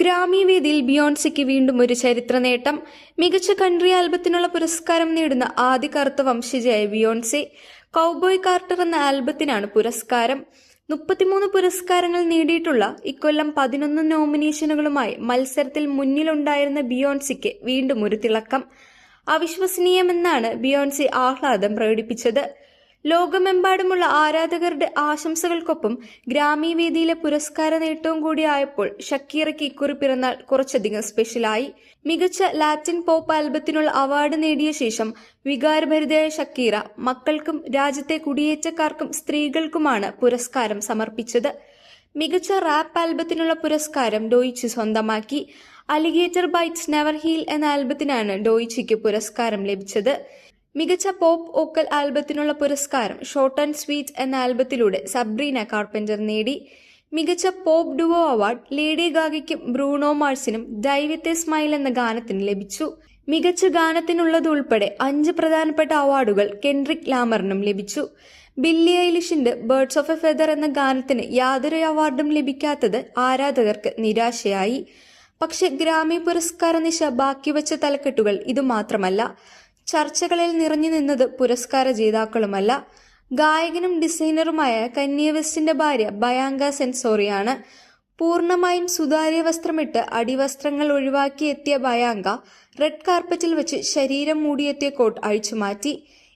ഗ്രാമീവേദിയിൽ ബിയോൺസിക്ക് വീണ്ടും ഒരു ചരിത്ര നേട്ടം മികച്ച കൺട്രി ആൽബത്തിനുള്ള പുരസ്കാരം നേടുന്ന ആദ്യ കറുത്ത വംശജയായ ബിയോൺസെ കൗബോയ് കാർട്ടർ എന്ന ആൽബത്തിനാണ് പുരസ്കാരം. മുപ്പത്തിമൂന്ന് പുരസ്കാരങ്ങൾ നേടിയിട്ടുള്ള ഇക്കൊല്ലം പതിനൊന്ന് നോമിനേഷനുകളുമായി മത്സരത്തിൽ മുന്നിലുണ്ടായിരുന്ന ബിയോൺസിക്ക് വീണ്ടും ഒരു തിളക്കം. അവിശ്വസനീയമെന്നാണ് ബിയോൺസി ആഹ്ലാദം പ്രകടിപ്പിച്ചത്. ലോകമെമ്പാടുമുള്ള ആരാധകരുടെ ആശംസകൾക്കൊപ്പം ഗ്രാമീവേദിയിലെ പുരസ്കാര നേട്ടവും കൂടിയായപ്പോൾ ഷക്കീറയ്ക്ക് ഇക്കുറി പിറന്നാൾ കുറച്ചധികം സ്പെഷ്യലായി. മികച്ച ലാറ്റിൻ പോപ്പ് ആൽബത്തിനുള്ള അവാർഡ് നേടിയ ശേഷം വികാരഭരിതയായ ഷക്കീറ മക്കൾക്കും രാജ്യത്തെ കുടിയേറ്റക്കാർക്കും സ്ത്രീകൾക്കുമാണ് പുരസ്കാരം സമർപ്പിച്ചത്. മികച്ച റാപ്പ് ആൽബത്തിനുള്ള പുരസ്കാരം ഡോയിച്ച് സ്വന്തമാക്കി. അലിഗേറ്റർ ബൈറ്റ്സ് നെവർ ഹീൽ എന്ന ആൽബത്തിനാണ് ഡോയിച്ചിക്ക് പുരസ്കാരം ലഭിച്ചത്. മികച്ച പോപ്പ് ഓക്കൽ ആൽബത്തിനുള്ള പുരസ്കാരം ഷോർട്ട് ആൻഡ് സ്വീറ്റ് എന്ന ആൽബത്തിലൂടെ സബ്രീന കാർപ്പന്റർ നേടി. മികച്ച പോപ്പ് ഡുവോ അവാർഡ് ലേഡി ഗാഗയ്ക്കും ബ്രൂണോ മാർസിനും ഡൈവിത്തെ സ്മൈൽ എന്ന ഗാനത്തിന് ലഭിച്ചു. മികച്ച ഗാനത്തിനുള്ളതുൾപ്പെടെ അഞ്ച് പ്രധാനപ്പെട്ട അവാർഡുകൾ കെൻഡ്രിക് ലാമറിനും ലഭിച്ചു. ബില്ലി ഐലിഷിന്റെ ബേർഡ്സ് ഓഫ് എ ഫെദർ എന്ന ഗാനത്തിന് യാതൊരു അവാർഡും ലഭിക്കാത്തത് ആരാധകർക്ക് നിരാശയായി. പക്ഷെ ഗ്രാമി പുരസ്കാര നിശ ബാക്കിവെച്ച തലക്കെട്ടുകൾ ഇതുമാത്രമല്ല. ചർച്ചകളിൽ നിറഞ്ഞു നിന്നത് പുരസ്കാര ജേതാക്കളുമല്ല ഗായകനും ഡിസൈനറുമായ കന്യ വെസ്റ്റിന്റെ ഭാര്യ ബയാങ്ക സെൻസോറിയാണ്. പൂർണമായും സുതാര്യ വസ്ത്രമിട്ട് അടിവസ്ത്രങ്ങൾ ഒഴിവാക്കി എത്തിയ ബയാങ്ക റെഡ് കാർപ്പറ്റിൽ വെച്ച് ശരീരം മൂടിയെത്തിയ കോട്ട് അഴിച്ചുമാറ്റി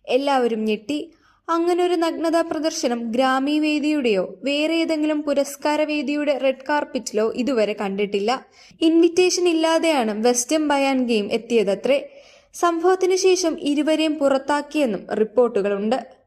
എല്ലാവരും ഞെട്ടി. അങ്ങനൊരു നഗ്നതാ പ്രദർശനം ഗ്രാമീ വേദിയുടെയോ വേറെ ഏതെങ്കിലും പുരസ്കാര വേദിയുടെ റെഡ് കാർപ്പറ്റിലോ ഇതുവരെ കണ്ടിട്ടില്ല. ഇൻവിറ്റേഷൻ ഇല്ലാതെയാണ് വെസ്റ്റേൺ ബയാൻ ഗെയിം എത്തിയതത്രേ. സംഭവത്തിന് ശേഷം ഇരുവരെയും പുറത്താക്കിയെന്നും റിപ്പോർട്ടുകളുണ്ട്.